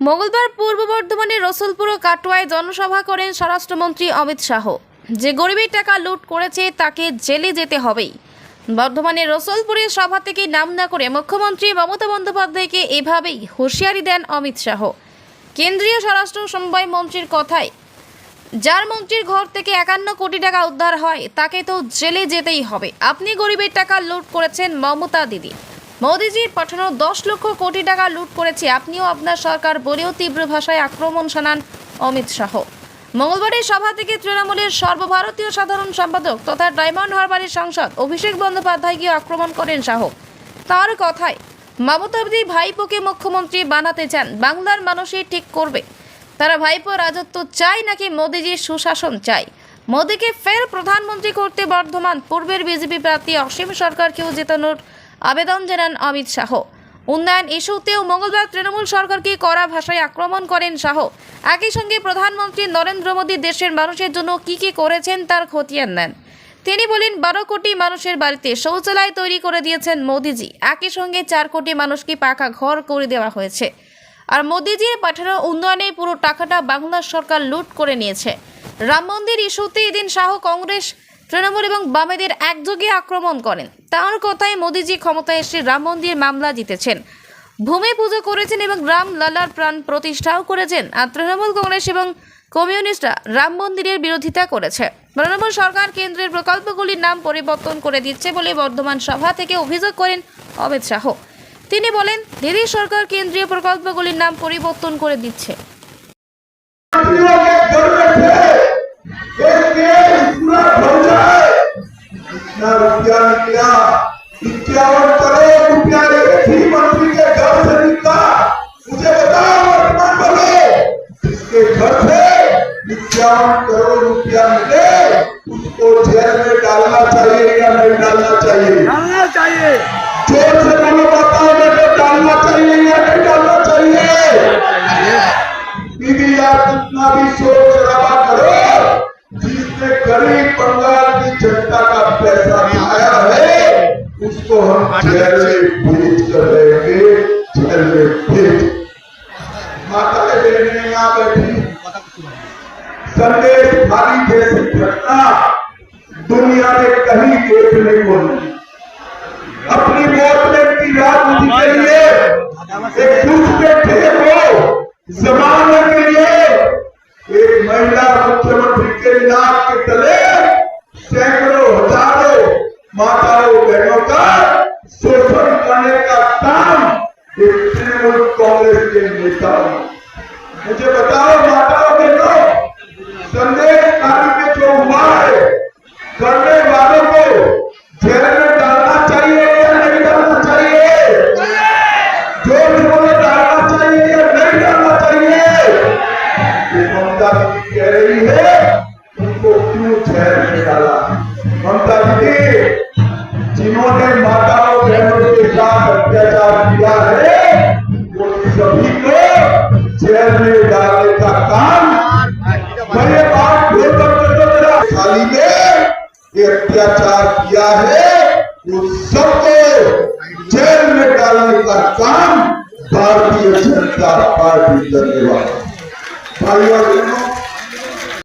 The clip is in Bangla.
মঙ্গলবার পূর্ব বর্ধমানের রসুলপুর ও কাটোয়ায় জনসভা করেন স্বরাষ্ট্রমন্ত্রী অমিত শাহ। যে গরিবের টাকা লুট করেছে, তাকে জেলে যেতে হবেই। বর্ধমানের রসুলপুরের সভা থেকে নাম না করে মুখ্যমন্ত্রী মমতা বন্দ্যোপাধ্যায়কে এভাবেই হুঁশিয়ারি দেন অমিত শাহ। কেন্দ্রীয় স্বরাষ্ট্র সমবায় মন্ত্রীর কথায়, যার মন্ত্রীর ঘর থেকে একান্ন কোটি টাকা উদ্ধার হয়, তাকে তো জেলে যেতেই হবে। আপনি গরিবের টাকা লুট করেছেন মমতা দিদি। মোদিজির পাঠানো দশ লক্ষ কোটি টাকা লুট করেছে আপনিও আপনার সরকার বলেও তীব্র ভাষায় আক্রমণ শানান অমিত শাহ। মঙ্গলবারের সভা থেকে তৃণমূলের সর্বভারতীয় সাধারণ সম্পাদক তথা ডায়মন্ড হারবারের সাংসদ অভিষেক বন্দ্যোপাধ্যায়কে আক্রমণ করেন শাহ। তার কথায় মমতাদি ভাইপোকে মুখ্যমন্ত্রী বানাতে চান, বাংলার মানুষই ঠিক করবে। তারা ভাইপো রাজত্ব চায় নাকি মোদিজির সুশাসন চায়? মোদিকে ফের প্রধানমন্ত্রী করতে বর্ধমান, পূর্বের বিজেপি প্রার্থী অসীম সরকারকেও জেতানোর আবেদন জানান অমিত শাহ। উন্নয়ন ইস্যুতেও মঙ্গলবার তৃণমূল সরকারকে কড়া ভাষায় আক্রমণ করেন শাহ। একই সঙ্গে প্রধানমন্ত্রী নরেন্দ্র মোদী দেশের মানুষের জন্য কি কি করেছেন তার খতিয়ান নেন। তিনি বলেন, বারো কোটি মানুষের বাড়িতে শৌচালয় তৈরি করে দিয়েছেন মোদিজি। একই সঙ্গে চার কোটি মানুষকে পাকা ঘর করে দেওয়া হয়েছে। আর মোদিজির পাঠানো উন্নয়নে পুরো টাকাটা বাংলা সরকার লুট করে নিয়েছে। রাম মন্দির ইস্যুতে এদিন শাহ কংগ্রেস তৃণমূল এবং বামেদের একযোগে আক্রমণ করেন। তার কথায় মোদিজি ক্ষমতায় এসে রাম মন্দির মামলা জিতেছেন। ভূমি পুজো করেছেন এবং রাম লালার প্রাণ প্রতিষ্ঠাও করেছেন। আর তৃণমূল কংগ্রেস এবং কমিউনিস্টরা রাম মন্দিরের বিরোধিতা করেছে। তৃণমূল সরকার কেন্দ্রের প্রকল্পগুলির নাম পরিবর্তন করে দিচ্ছে বলে বর্ধমান সভা থেকে অভিযোগ করেন অমিত শাহ। তিনি বলেন দিদি সরকার কেন্দ্রীয় প্রকল্পগুলির নাম পরিবর্তন করে দিচ্ছে। इक्यावन करोड़ रुपया एक ही मंत्री के घर से निकला। मुझे बताओ वर्तमान बोलो जिसके घर से इक्यावन करोड़ रुपया मिले उसको जेल में डालना चाहिए या नहीं डालना चाहिए? डालना चाहिए। ज़ोर से बोलो बताओ बेटे डालना चाहिए या नहीं डालना चाहिए? दीदी यार जितना भी शोर शराबा करो जिसने गरीब बंगाल की जनता का पैसा उसको हम जेल में भेज कर रहेंगे जेल में भेज माता बहने यहाँ बैठी। संदेश खाली जैसी घटना दुनिया में कहीं देखने को नहीं अपनी मौत में की राजनीति के लिए एक दूसरे थे को जमाने के लिए एक महिला मुख्यमंत्री के नाक के तले सैकड़ों माताओं बहनों का शोषण करने का काम तृणमूल कांग्रेस के नेता मुझे बताओ माताओं में डाला ममता दीदी जिन्होंने माताओं बहनों के साथ अत्याचार किया है। वो सभी को जेल में डालने का काम मेरे बात खाली में ये अत्याचार किया है उस सबको जेल में डालने का काम भारतीय जनता पार्टी वाला भाइयों